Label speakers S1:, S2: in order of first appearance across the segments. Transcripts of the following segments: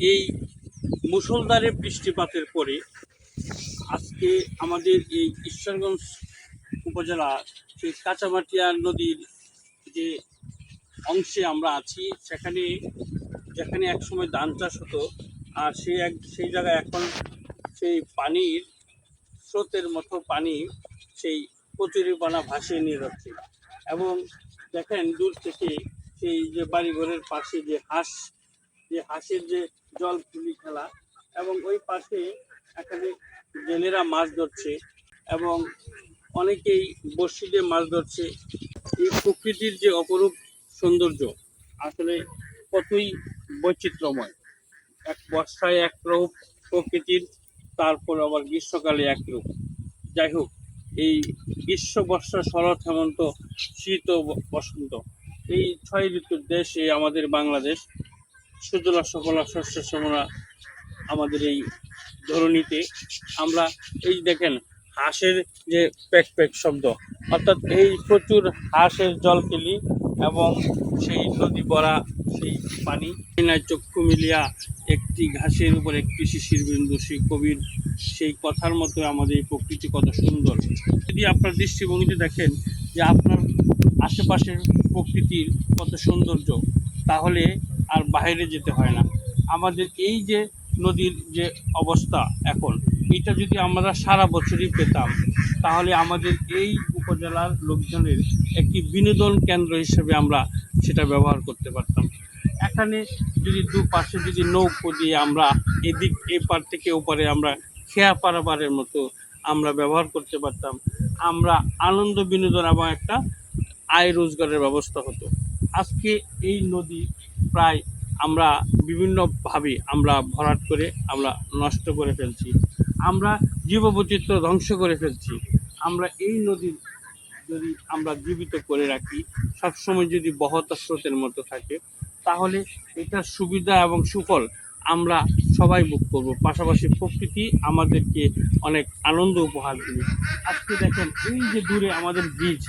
S1: এই মুষলধারে বৃষ্টিপাতের পরে আজকে আমাদের এই ঈশ্বরগঞ্জ উপজেলা সেই কাঁচামাটিয়া নদীর যে অংশে আমরা আছি, সেখানে যেখানে একসময় ধান চাষ হতো আর সেই এক, সেই জায়গায় এখন সেই পানির স্রোতের মতো পানি সেই কচুরিপানা ভাসিয়ে নিয়ে যাচ্ছে। এবং দেখেন দূর থেকে সেই যে বাড়িঘরের পাশে যে হাঁস যে হাঁসের যে জল তুলি খেলা এবং ওই পাশে এখানে জেলেরা মাছ ধরছে এবং অনেকেই দিয়ে মাছ ধরছে। এই প্রকৃতির যে অপরূপ সৌন্দর্য আসলে কতই বৈচিত্র্যময়। এক বর্ষায় এক রূপ প্রকৃতির, তারপর আবার গ্রীষ্মকালে এক রূপ। যাই হোক, এই গ্রীষ্ম, বর্ষা, শরৎ, হেমন্ত, শীত ও বসন্ত, এই ছয় ঋতুর দেশ এই আমাদের বাংলাদেশ। সুজলা সফলা শস্য শ্যামলা আমাদের এই ধরণীতে। আমরা এই দেখেন, হাঁসের যে প্যাক প্যাক শব্দ, অর্থাৎ এই প্রচুর হাঁসের জল জলকেলি এবং সেই নদী ভরা সেই পানি চক্ষু মিলিয়া একটি ঘাসের উপর একটি শিশির বিন্দু, সেই কবির সেই কথার মতো আমাদের এই প্রকৃতি কত সুন্দর। যদি আপনার দৃষ্টিভঙ্গিতে দেখেন যে আপনার আশেপাশের প্রকৃতির কত সৌন্দর্য, তাহলে আর বাইরে যেতে হয় না। আমাদের এই যে নদীর যে অবস্থা এখন, এটা যদি আমরা সারা বছরই পেতাম, তাহলে আমাদের এই উপজেলার লোকজনের একটি বিনোদন কেন্দ্র হিসেবে আমরা সেটা ব্যবহার করতে পারতাম। এখানে যদি দুপাশে যদি নৌকো দিয়ে আমরা এদিক, এপার থেকে ওপারে আমরা খেয়া পারাপারের মতো আমরা ব্যবহার করতে পারতাম। আমরা আনন্দ বিনোদন এবং একটা আয় রোজগারের ব্যবস্থা হতো। আজকে এই নদী প্রায় আমরা বিভিন্নভাবে আমরা ভরাট করে আমরা নষ্ট করে ফেলছি। আমরা জীববৈচিত্র্য ধ্বংস করে ফেলছি। আমরা এই নদীর যদি আমরা জীবিত করে রাখি, সবসময় যদি বহতা স্রোতের মতো থাকে, তাহলে এটার সুবিধা এবং সুফল আমরা সবাই ভোগ করব। পাশাপাশি প্রকৃতি আমাদেরকে অনেক আনন্দ উপহার দেবে। আজকে দেখেন এই যে দূরে আমাদের ব্রিজ,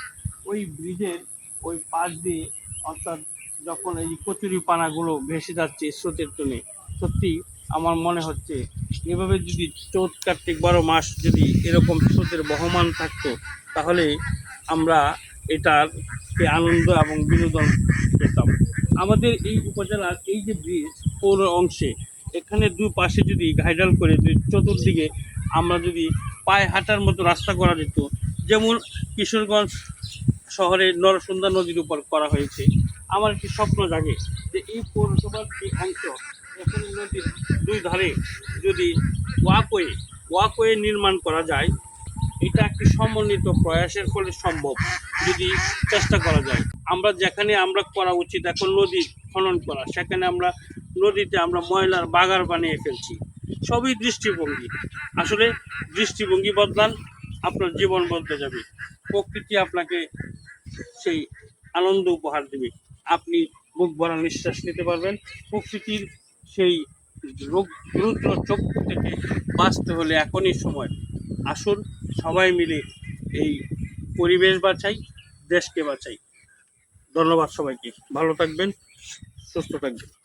S1: ওই ব্রিজের ওই পাশ দিয়ে অর্থাৎ যখন এই কচুরি পানাগুলো ভেসে যাচ্ছে স্রোতের টনে, সত্যি আমার মনে হচ্ছে এভাবে যদি চৌত কার্তিক বারো মাস যদি এরকম স্রোতের বহমান থাকতো, তাহলে আমরা এটার আনন্দ এবং বিনোদন পেতাম। আমাদের এই উপজেলার এই যে ব্রিজ, পৌর অংশে, এখানে দুই পাশে যদি ঘাইডাল করে চতুর্দিকে আমরা যদি পায়ে হাঁটার মতো রাস্তা করা যেত, যেমন কিশোরগঞ্জ শহরে নরসুন্দা নদীর উপর করা হয়েছে আমার একটি স্বপ্ন জাগে যে এই পৌরসভার যে অংশ, এখানে নদীর দুই ধারে যদি ওয়াকওয়ে ওয়াকওয়ে নির্মাণ করা যায়, এটা একটি সমন্বিত প্রয়াসের ফলে সম্ভব যদি চেষ্টা করা যায়। আমরা যেখানে আমরা করা উচিত এখন নদী খনন করা, সেখানে আমরা নদীতে আমরা ময়লার বাগার বানিয়ে ফেলছি। সবই দৃষ্টিভঙ্গি। আসলে দৃষ্টিভঙ্গি বদলান, আপনার জীবন বদলে যাবে। প্রকৃতি আপনাকে সেই আনন্দ উপহার দেবে। আপনি মুখ ভরা নিঃশ্বাস নিতে পারবেন। প্রকৃতির সেই রোগ দ্রুত চক্ষু থেকে বাঁচতে হলে এখনই সময়। আসুন, সবাই মিলে এই পরিবেশ বাঁচাই, দেশকে বাঁচাই। ধন্যবাদ সবাইকে। ভালো থাকবেন, সুস্থ থাকবেন।